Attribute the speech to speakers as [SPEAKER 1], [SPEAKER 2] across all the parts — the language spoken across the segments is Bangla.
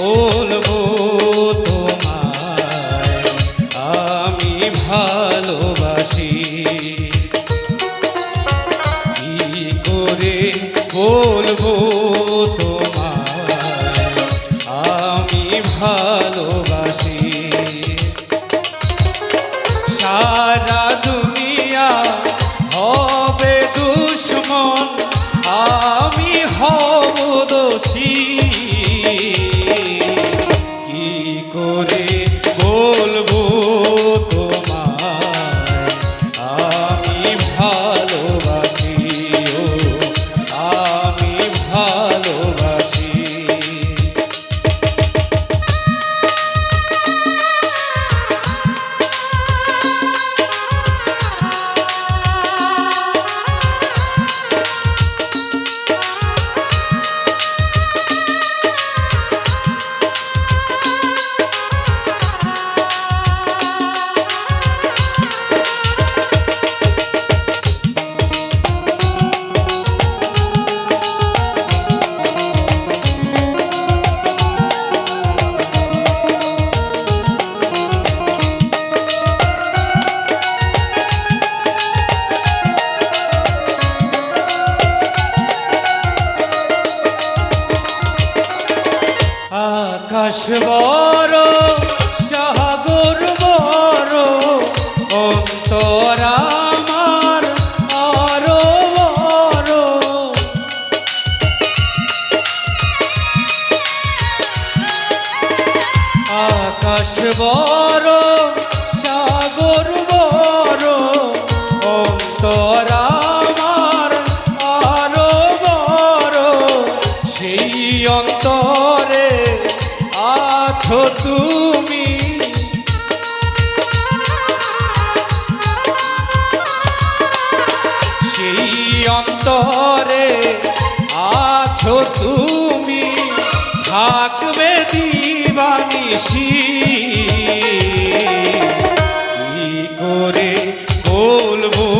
[SPEAKER 1] বলব তোমায় আমি ভালোবাসি। কি করে বলব আকাশ বড় সাগর বড় অন্তরা আকাশ বড় আছো তুমি? সেই অন্তরে আছো তুমি? থাকবে দিবানিসি করে বলব?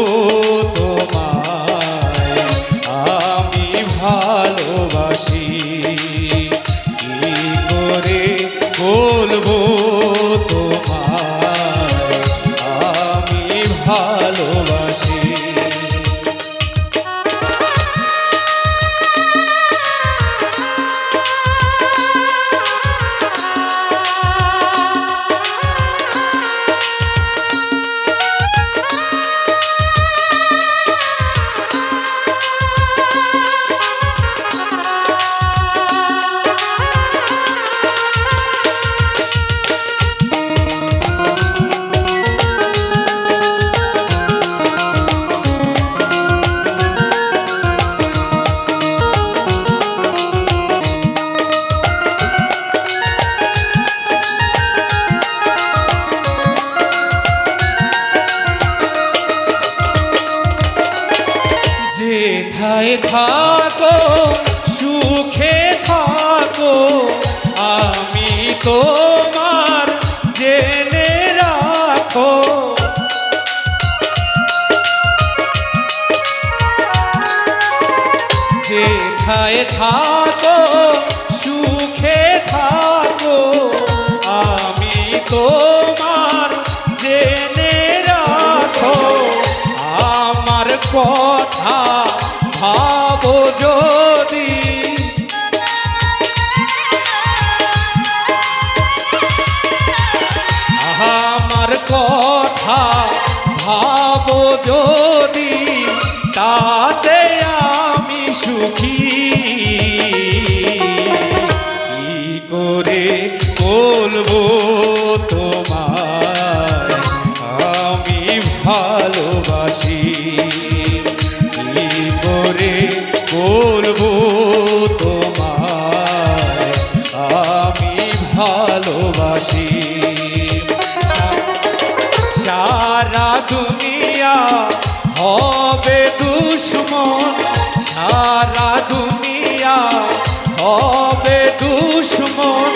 [SPEAKER 1] যেথায় থাকো, সুখে থাকো। আমি তোমার জেনে রাখো। যেথায় থাকো, সুখে থাকো। আমি তোমার জেনে রাখো। আমার কথা ভাবো যদি। আমার কথা ভাবো যদি তাতে আমি সুখী। সারা দুনিয়া হবে দুশ্মন। সারা দুনিয়া হবে দুশ্মন।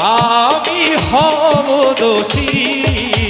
[SPEAKER 1] আমি হব দোষী।